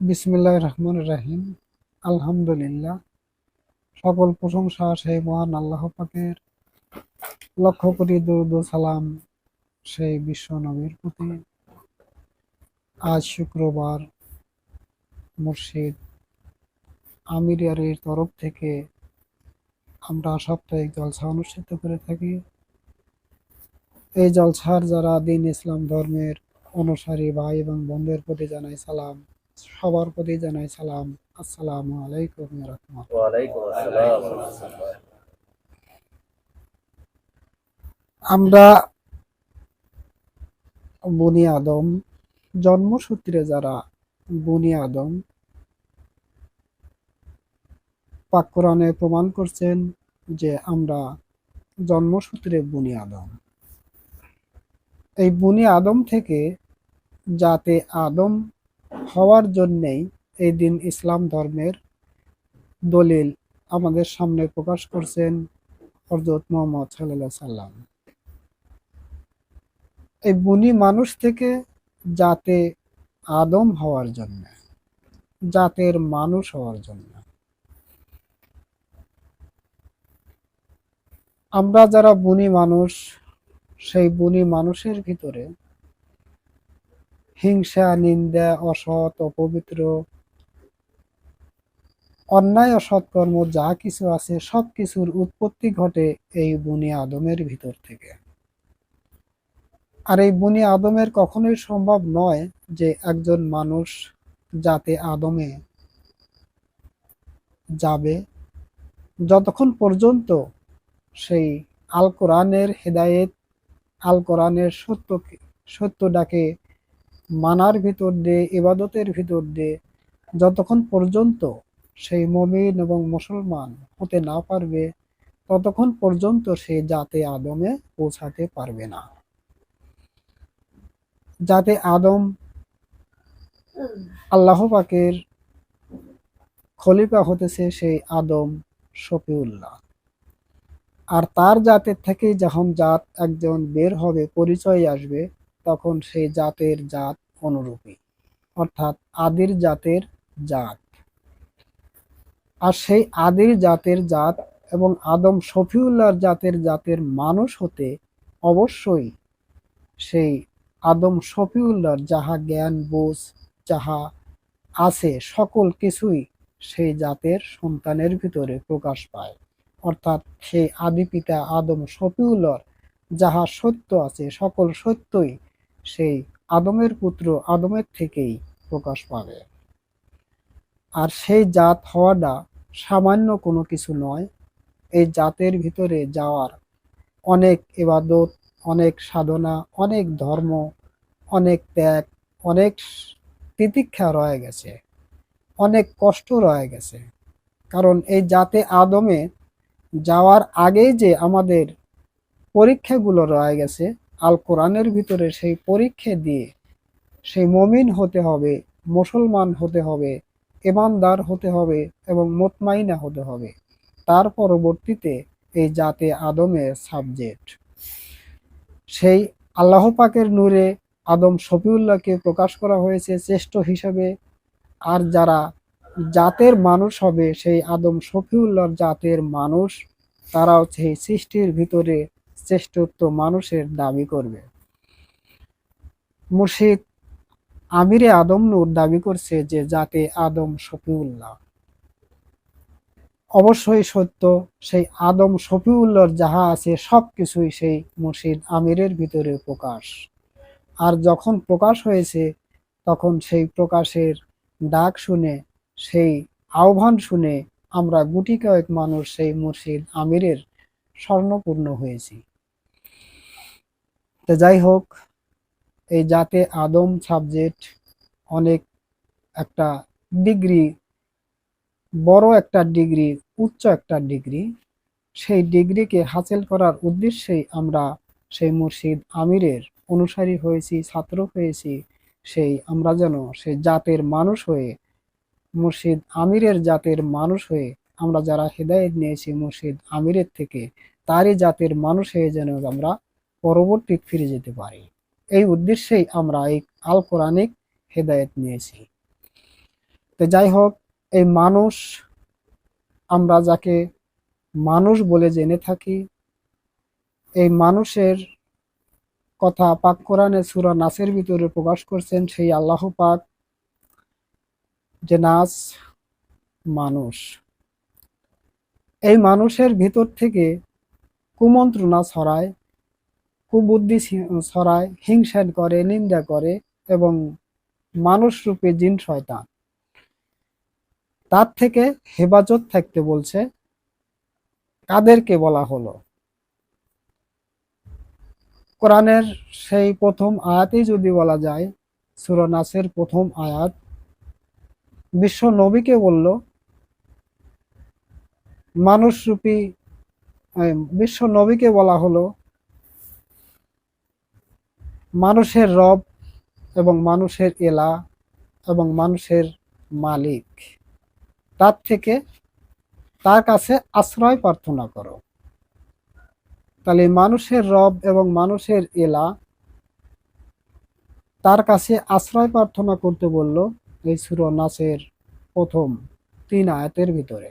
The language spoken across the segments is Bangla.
বিসমিল্লাহ রহমান রাহিম। আলহামদুলিল্লাহ। সকল প্রশংসা সেই মহান আল্লাহ পাকের। লক্ষ কোটি দরুদ সালাম সেই বিশ্ব নবীর প্রতি। আজ শুক্রবার মুর্শিদ আমিরিয়ারের তরফ থেকে আমরা সাপ্তাহিক জলসা অনুষ্ঠিত করে থাকি। এই জলসার যারা দিন ইসলাম ধর্মের অনুসারী ভাই এবং বোনদের প্রতি জানাই সালাম। সবার প্রতি জানাই সালাম। আসসালামু আলাইকুম। আমরা বনি আদম জন্মসূত্রে যারা বনি আদম পাক কোরআনে প্রমাণ করছেন যে আমরা জন্মসূত্রে বনি আদম। এই বনি আদম থেকে যাতে আদম হওয়ার জন্যেই এই দিন ইসলাম ধর্মের দলিল আমাদের সামনে প্রকাশ করছেন হজরত মোহাম্মদ সাল্লাহ সাল্লাম এই বুনি মানুষ থেকে যাতে আদম হওয়ার জন্য, জাতের মানুষ হওয়ার জন্য। আমরা যারা বুনি মানুষ, সেই বুনি মানুষের ভিতরে হিংসা, নিন্দা, অসৎ, অপবিত্র, অন্যায় অসৎকর্ম যা কিছু আছে সব কিছুর উৎপত্তি ঘটে এই বুনি আদমের ভিতর থেকে। আর এই বুনি আদমের কখনোই সম্ভব নয় যে একজন মানুষ যাতে আদমে যাবে। যতক্ষণ পর্যন্ত সেই আল কোরআনের হেদায়েত, আল কোরআনের সত্য সত্যটাকে মানার ভিতর দিয়ে, ইবাদতের ভিতর দিয়ে, যতক্ষণ পর্যন্ত সেই মমিন এবং মুসলমান হতে না পারবে, ততক্ষণ পর্যন্ত সে জাতে আদমে পৌঁছাতে পারবে না। যাতে আদম আল্লাহ পাকের খলিফা হতেছে সেই আদম শফিউল্লাহ। আর তার জাতের থেকে যখন জাত একজন বের হবে, পরিচয় আসবে তখন সেই জাতের জাত অনুরূপী, অর্থাৎ আদির জাতের জাত। আর সেই আদির জাতের জাত এবং আদম শফিউল্লাহর জাতের জাতের মানুষ হতে অবশ্যই সেই আদম শফিউল্লাহর যাহা জ্ঞান, বোঝ যাহা আছে, সকল কিছুই সেই জাতের সন্তানের ভিতরে প্রকাশ পায়। অর্থাৎ সেই আদি পিতা আদম শফিউল্লাহর যাহা সত্য আছে, সকল সত্যই সেই আদমের পুত্র আদমের থেকেই প্রকাশ পাবে। আর সেই জাত হওয়াটা সামান্য কোনো কিছু নয়। এই জাতের ভিতরে যাওয়ার অনেক এবাদত অনেক সাধনা, অনেক ধর্ম, অনেক ত্যাগ, অনেক তিতিক্ষা রয়ে গেছে। অনেক কষ্ট রয়ে গেছে। কারণ এই জাতে আদমে যাওয়ার আগেই যে আমাদের পরীক্ষাগুলো রয়ে গেছে আল কোরআনের ভিতরে সেই পরীক্ষা দিয়ে সেই মমিন হতে হবে, মুসলমান হতে হবে ইমানদার হতে হবে এবং মোতমাইনা হতে হবে। তার পরবর্তীতে এই জাতে আদমের সাবজেক্ট। সেই আল্লাহ পাকের নূরে আদম শফিউল্লাহকে প্রকাশ করা হয়েছে শ্রেষ্ঠ হিসাবে। আর যারা জাতের মানুষ হবে, সেই আদম শফিউল্লাহর জাতের মানুষ, তারাও সেই সৃষ্টির ভিতরে শ্রেষ্ঠত্ব মানুষের দাবি করবে। মুর্শিদ আমিরে আদম নূর দাবি করছে যে, জাতে আদম শফিউল্লাহ। অবশ্যই সত্য, সেই আদম শফিউল্লাহর যাহা আছে সব কিছুই সেই মুর্শিদ আমিরের ভিতরে প্রকাশ। আর যখন প্রকাশ হয়েছে, তখন সেই প্রকাশের ডাক শুনে, সেই আহ্বান শুনে আমরা গুটি কয়েক মানুষ সেই মুর্শিদ আমিরের স্বর্ণপূর্ণ হয়েছি। তো যাই হোক, এই জাতে আদম সাবজেক্ট অনেক একটা ডিগ্রি বড় একটা ডিগ্রি উচ্চ একটা ডিগ্রি সেই ডিগ্রিকে হাসিল করার উদ্দেশ্যেই আমরা সেই মুর্শিদ আমিরের অনুসারী হয়েছি, ছাত্র হয়েছি, সেই আমরা যেন সেই জাতের মানুষ হয়ে, মুর্শিদ আমিরের জাতের মানুষ হয়ে আমরা যারা হেদায়েত নিয়েছি মুর্শিদ আমিরের থেকে, তারই জাতের মানুষ হয়ে যেন আমরা পরবর্তী ফিরে যেতে পারি। এই উদ্দেশ্যেই আমরা এই আল কোরআনিক হেদায়েত নিয়েছি। তো যাই হোক, এই মানুষ, আমরা যাকে মানুষ বলে জেনে থাকি, এই মানুষের কথা পাক কোরআনে সূরা নাসের ভিতরে প্রকাশ করছেন সেই আল্লাহ পাক, যে নাস মানুষ। এই মানুষের ভিতর থেকে কুমন্ত্রণা ছড়ায় কুবুদ্ধি ছড়ায় হিংসা করে, নিন্দা করে এবং মানুষ রূপে জিন শয়তান। তার থেকে হেফাজত থাকতে বলছে, কাদেরকে বলা হলো? কোরআনের সেই প্রথম আয়াতেই যদি বলা যায়, সূরা নাসের প্রথম আয়াত, বিশ্ব নবীকে বলল, মানুষরূপী বিশ্ব নবীকে বলা হলো মানুষের রব এবং মানুষের এলা এবং মানুষের মালিক। তার থেকে তার কাছে আশ্রয় প্রার্থনা করো। তাহলে মানুষের রব এবং মানুষের এলা তার কাছে আশ্রয় প্রার্থনা করতে বলল এই সুর নাসের প্রথম তিন আয়াতের ভিতরে।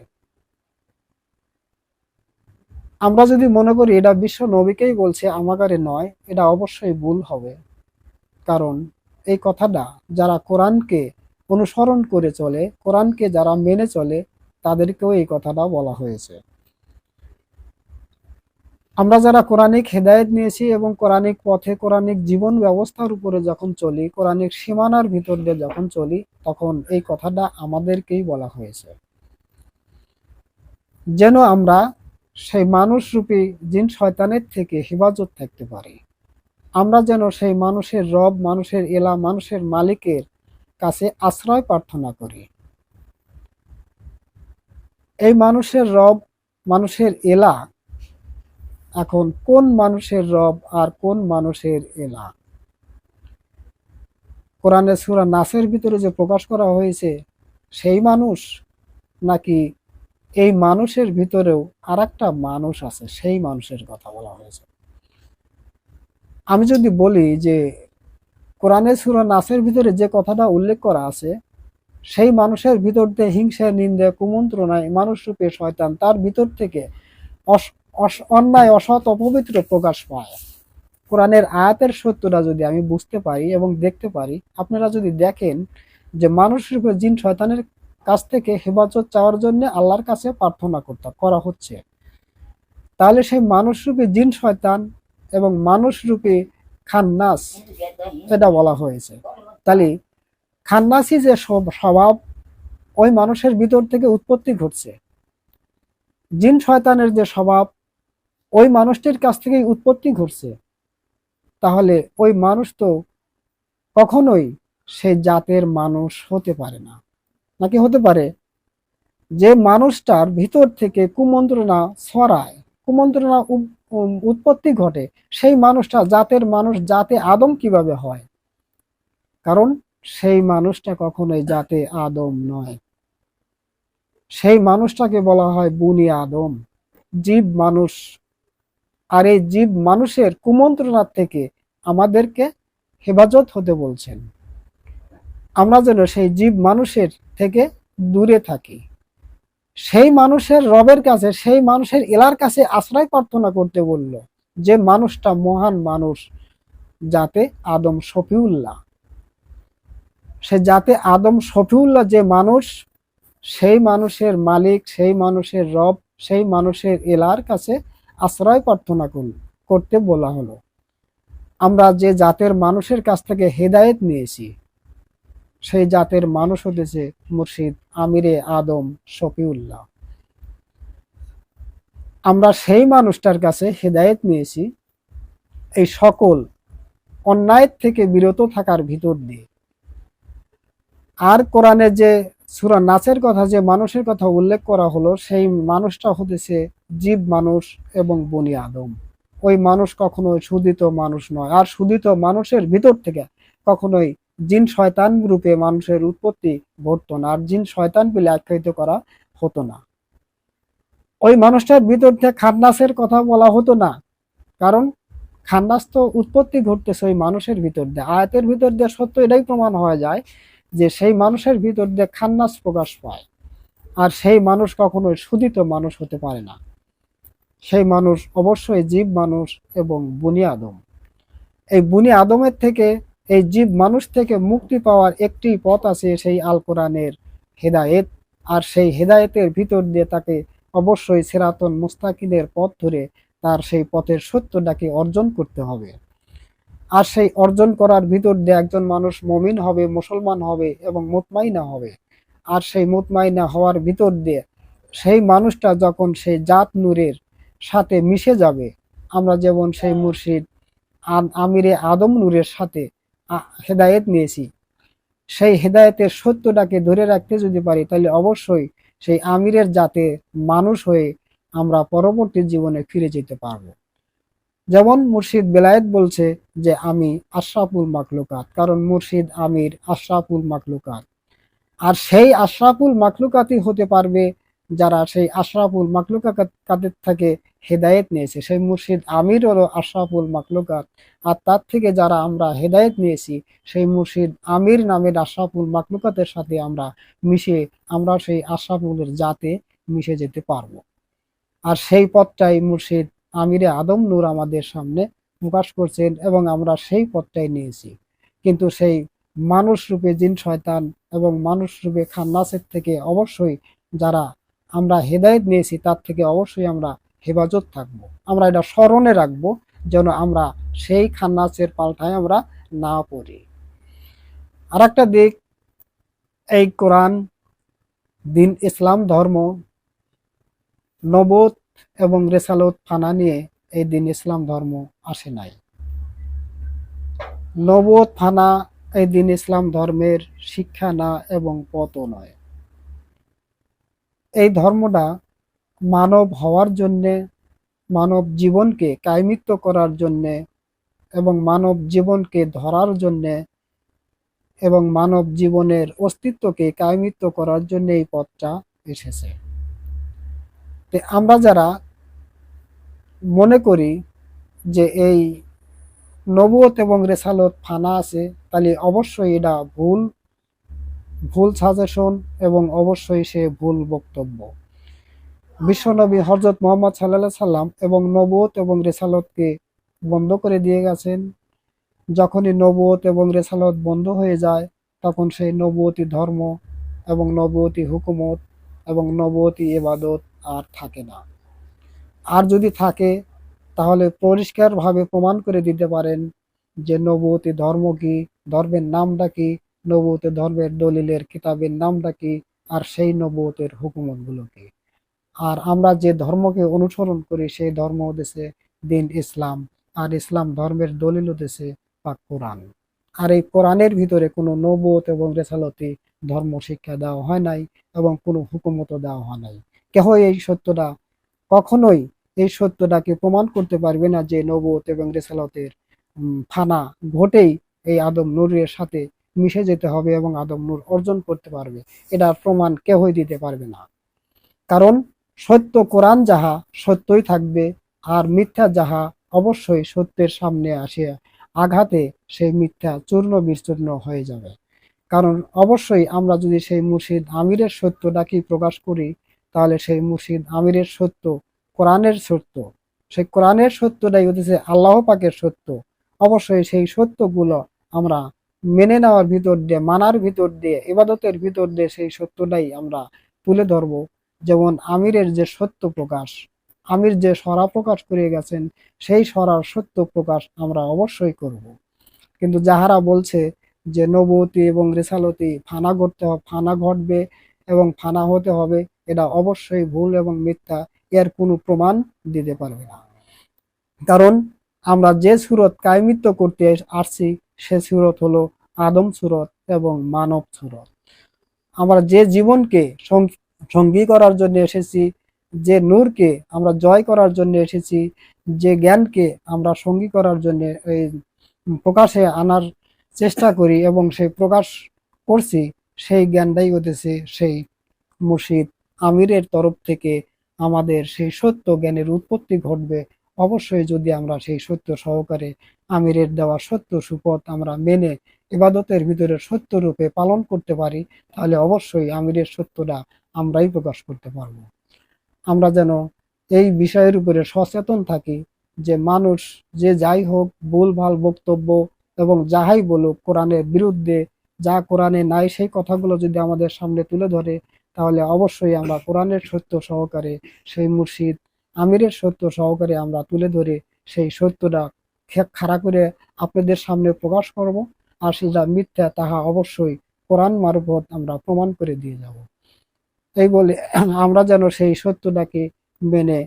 আমরা যদি মনে করি এটা বিশ্ব নবীকেই বলছে, আমাকারে নয়, এটা অবশ্যই ভুল হবে। কারণ এই কথাটা যারা কোরআনকে অনুসরণ করে চলে, কোরআনকে যারা মেনে চলে, তাদেরকেও এই কথাটা বলা হয়েছে। আমরা যারা কোরআনিক হেদায়েত নিয়েছি এবং কোরআনিক পথে কোরআনিক জীবন ব্যবস্থার উপরে যখন চলি, কোরআনিক সীমানার ভিতর দিয়ে যখন চলি, তখন এই কথাটা আমাদেরকেই বলা হয়েছে। যেন আমরা সেই মানুষরূপী জিন শয়তানের থেকে হেফাজত থাকতে পারি। আমরা যেন সেই মানুষের রব, মানুষের এলা, মানুষের মালিকের কাছে আশ্রয় প্রার্থনা করি। এই মানুষের রব, মানুষের এলা, এখন কোন মানুষের রব আর কোন মানুষের এলা? কোরআনের সূরা নাসের ভিতরে যে প্রকাশ করা হয়েছে, সেই মানুষ নাকি এই মানুষের ভিতরেও আর মানুষ আছে, সেই মানুষের কথা বলা হয়েছে। আমি যদি বলি যে কোরআনের সূরা নাসের ভিতরে যে কথাটা উল্লেখ করা আছে, সেই মানুষের ভিতর দিয়ে হিংসা, নিন্দা কুমন্ত্রণায় মানুষ রূপে শয়তান তার ভিতর থেকে অন্যায়, অসৎ, অপবিত্র প্রকাশ পায়। কোরআনের আয়াতের সত্যটা যদি আমি বুঝতে পারি এবং দেখতে পারি, আপনারা যদি দেখেন যে মানুষ রূপে জিন শয়তানের কাছ থেকে হেফাজত চাওয়ার জন্য আল্লাহর কাছে প্রার্থনা করতে, করা হচ্ছে। তাহলে সেই মানুষ রূপে জিন, শয়তান এবং মানুষ রূপে খান্নাস, এটা বলা হয়েছে। তাহলে খান্নাসি যে স্ব- স্বভাব, ওই মানুষের ভিতর থেকে উৎপত্তি ঘটছে। জিন, শয়তানের যে স্বভাব, ওই মানুষটির কাছ থেকেই উৎপত্তি ঘটছে। তাহলে ওই মানুষ তো কখনোই সে জাতের মানুষ হতে পারে না। নাকি হতে পারে? যে মানুষটার ভিতর থেকে কুমন্ত্রণা ছড়ায়, কুমন্ত্রণা উৎপত্তি ঘটে, সেই মানুষটা জাতের মানুষ, জাতে আদম কীভাবে হয়? কারণ সেই মানুষটা কখনোই জাতে আদম নয়। সেই মানুষটাকে বলা হয় বুনি আদম। জীব মানুষ, আর এই জীব মানুষের কুমন্ত্রণার থেকে আমাদেরকে হেফাজত হতে বলছেন। আমরা যেন সেই জীব মানুষের থেকে দূরে থাকি। সেই মানুষের রবের কাছে, সেই মানুষের এলার কাছে আশ্রয় প্রার্থনা করতে বলল যে, মানুষটা মহান মানুষ যাতে আদম শফিউল্লাহ। সে যাতে আদম শফিউল্লাহ যে মানুষ, সেই মানুষের মালিক, সেই মানুষের রব, সেই মানুষের এলার কাছে আশ্রয় প্রার্থনা করতে বলা হলো। আমরা যে জাতের মানুষের কাছ থেকে হেদায়েত নিয়েছি সেই জাতের মানুষ হতেছে মুর্শিদ আমিরে আদম শফিউল্লাহ। আমরা সেই মানুষটার কাছে হেদায়েত নিয়েছি এই সকল অন্যায় থেকে বিরত থাকার ভিতর দিয়ে। আর কোরআনে যে সূরা নাচের কথা, যে মানুষের কথা উল্লেখ করা হলো, সেই মানুষটা হতেছে জীব মানুষ এবং বনি আদম। ওই মানুষ কখনোই সুদিত মানুষ নয়, আর সুদিত মানুষের ভিতর থেকে কখনোই জিন শয়তান রূপে মানুষের উৎপত্তি ঘটতো না, আর জিন শয়তান বলে আখ্যায়িত করা হতো না। ওই মানুষটার ভিতর থেকে খান্নাসের কথা বলা হতো না, কারণ খান্নাস তো উৎপত্তি ঘটতেছে ওই মানুষের ভিতর দিয়ে। আয়াতের ভিতর দিয়ে সত্য এটাই প্রমাণ হয়ে যায় যে সেই মানুষের ভিতর দিয়ে খান্নাস প্রকাশ পায়, আর সেই মানুষ কখনোই সুদিত মানুষ হতে পারে না। সেই মানুষ অবশ্যই জীব মানুষ এবং বুনি আদম। এই বুনি আদমের থেকে এই জীব মানুষ থেকে মুক্তি পাওয়ার একটি পথ আছে সেই আল কোরআনের হেদায়েত। আর সেই হেদায়েতের ভিতর দিয়ে তাকে অবশ্যই সেরাতন মুস্তাকিদের পথ ধরে তার সেই পথের সত্যটাকে অর্জন করতে হবে। আর সেই অর্জন করার ভিতর দিয়ে একজন মানুষ মমিন হবে, মুসলমান হবে এবং মুতমাইনা হবে। আর সেই মুতমাইনা হওয়ার ভিতর দিয়ে সেই মানুষটা যখন সেই জাত নূরের সাথে মিশে যাবে, আমরা যেমন সেই মুর্শিদ আমিরে আদম নূরের সাথে হেদায়েত নিয়েছি। সেই হেদায়েতের সত্যটাকে ধরে রাখতে যদি পারি, তাহলে অবশ্যই সেই আমিরের জাতে মানুষ হয়ে আমরা পরবর্তী জীবনে ফিরে যেতে পারব। যেমন মুর্শিদ বেলায়েত বলছে যে, আমি আশরাফুল মাকলুকাত কারণ মুর্শিদ আমির আশরাফুল মাকলুকাত আর সেই আশরাফুল মাকলুকাতই হতে পারবে যারা সেই আশরাফুল মাকলুকাতের থেকে হেদায়েত নিয়েছে, সেই মুর্শিদ আমির হলো আশরাফুল মাকলুকাত। আর তার থেকে যারা আমরা হেদায়েত নিয়েছি, সেই মুর্শিদ আমির নামের আশরাফুল মাকলুকাতের সাথে আমরা মিশে, আমরা সেই আশরাফুলের জাতে মিশে যেতে পারব। আর সেই পথটাই মুর্শিদ আমিরে আদম নূর আমাদের সামনে প্রকাশ করছেন এবং আমরা সেই পথটাই নিয়েছি। কিন্তু সেই মানুষ রূপে জিন শয়তান এবং মানুষ রূপে খান্নাসের থেকে অবশ্যই যারা আমরা হেদায়েত নিয়েছি, তার থেকে অবশ্যই আমরা হেফাজত থাকব। আমরা এটা স্মরণে রাখব যেন আমরা সেই খান্নাসের পাল্টায় আমরা না পড়ি। আর একটা দিক, এই কোরআন, দিন ইসলাম, ধর্ম নবত এবং রেসালত ফানা নিয়ে এই দিন ইসলাম, ধর্ম আসে নাই। নবত ফানা এই দিন ইসলাম, ধর্মের শিক্ষা না এবং পথও নয়। এই ধর্মটা মানব হওয়ার জন্যে, মানব জীবনকে কায়মিত্ব করার জন্যে এবং মানব জীবনকে ধরার জন্যে এবং মানব জীবনের অস্তিত্বকে কায়মিত্ব করার জন্য এই পথটা এসেছে। আমরা যারা মনে করি যে এই নবুয়ত এবং রেসালত ফানা আছে, তাহলে অবশ্যই এটা ভুল ভুল সাজেশন এবং অবশ্যই সে ভুল বক্তব্য। বিশ্বনবী হজরত মোহাম্মদ সাল্লাহ সাল্লাম এবং নবুয়ত এবং রেসালতকে বন্ধ করে দিয়ে গেছেন। যখনই নবুয়ত এবং রেসালত বন্ধ হয়ে যায়, তখন সেই নবুয়তি ধর্ম এবং নবুয়তি হুকুমত এবং নবুয়তি ইবাদত আর থাকে না। আর যদি থাকে, তাহলে পরিষ্কারভাবে প্রমাণ করে দিতে পারেন যে নবুয়তি ধর্ম কি, ধর্মের নামটা কি নবুয়তি ধর্মের দলিলের কিতাবের নামটা কি? আর সেই নবুয়তের হুকুমতগুলো কি? আর আমরা যে ধর্মকে অনুসরণ করি, সেই ধর্ম হতেছে দিন ইসলাম। আর ইসলাম ধর্মের দলিল হতেছে পাক কোরআন। আর এই কোরআনের ভিতরে কোনো নবুয়ত এবং রেসালতি ধর্ম শিক্ষা দেওয়া হয় নাই এবং কোনো হুকুমতও দেওয়া হয় নাই। কেহ এই সত্যটা কখনোই, এই সত্যটাকে প্রমাণ করতে পারবে না যে নবুয়ত এবং রেসালতের ফানা ঘটেই এই আদম নূরের সাথে মিশে যেতে হবে এবং আদম নূর অর্জন করতে পারবে এটার প্রমাণ কেহই দিতে পারবে না। কারণ সত্য কোরআন যাহা, সত্যই থাকবে, আর মিথ্যা যাহা অবশ্যই সত্যের সামনে আসিয়া আঘাতে সেই মিথ্যা চূর্ণ বিচূর্ণ হয়ে যাবে। কারণ অবশ্যই আমরা যদি সেই মুর্শিদ আমিরের সত্যটাকেই প্রকাশ করি, তাহলে সেই মুর্শিদ আমিরের সত্য কোরআনের সত্য। সেই কোরআনের সত্যটাই হতেছে আল্লাহ পাকের সত্য। অবশ্যই সেই সত্যগুলো আমরা মেনে নেওয়ার ভিতর দিয়ে, মানার ভিতর দিয়ে, ইবাদতের ভিতর দিয়ে সেই সত্যটাই আমরা তুলে ধরবো। যেমন আমিরের যে সত্য প্রকাশ, আমির যে সরা প্রকাশ করে গেছেন, সেই সরার সত্য প্রকাশ আমরা অবশ্যই করব। কিন্তু যাহারা বলছে যে নবতী এবং রেসালতি ফানা ঘটতে ফানা ঘটবে এবং ফানা হতে হবে, এটা অবশ্যই ভুল এবং মিথ্যা, এর কোনো প্রমাণ দিতে পারবে না। কারণ আমরা যে সুরত কায়মিত্ব করতে আসছি সে সুরত হলো আদম সুরত এবং মানব সুরত। আমরা যে জীবনকে সঙ্গী করার জন্য এসেছি, যে নূরকে আমরা জয় করার জন্য এসেছি, যে জ্ঞানকে আমরা সঙ্গী করার জন্য এই প্রকাশে আনার চেষ্টা করি এবং সেই প্রকাশ করছি, সেই জ্ঞানটাই হতেছে সেই মুর্শিদ আমিরের তরফ থেকে আমাদের সেই সত্য জ্ঞানের উৎপত্তি ঘটবে অবশ্যই যদি আমরা সেই সত্য সহকারে আমিরের দেওয়া সত্য সুপথ আমরা মেনে ইবাদতের ভিতরে সত্য রূপে পালন করতে পারি, তাহলে অবশ্যই আমিরের সত্যটা আমরাই প্রকাশ করতে পারব। আমরা যেন এই বিষয়ের উপরে সচেতন থাকি যে মানুষ যে যাই হোক ভুলভাল বক্তব্য এবং যাহাই বলুক কোরআনের বিরুদ্ধে যা কোরআনে নাই সেই কথাগুলো যদি আমাদের সামনে তুলে ধরে, তাহলে অবশ্যই আমরা কোরআনের সত্য সহকারে সেই মুর্শিদ আমিরের সত্য সহকারে আমরা তুলে ধরে সেই সত্যটা খাড়া করে আপনাদের সামনে প্রকাশ করব। আর সেটা মিথ্যা, তাহা অবশ্যই কোরআন মারফত আমরা প্রমাণ করে দিয়ে যাব। এই বলে আমরা যেন সেই সত্যটাকে মেনে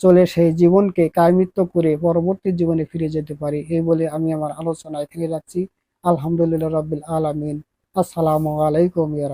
চলে, সেই জীবনকে কায়মিত্ব করে পরবর্তী জীবনে ফিরে যেতে পারি। এই বলে আমি আমার আলোচনা এখানে রাখছি আলহামদুলিল্লাহ রাব্বিল আলামিন। আসসালামু আলাইকুম ইয়া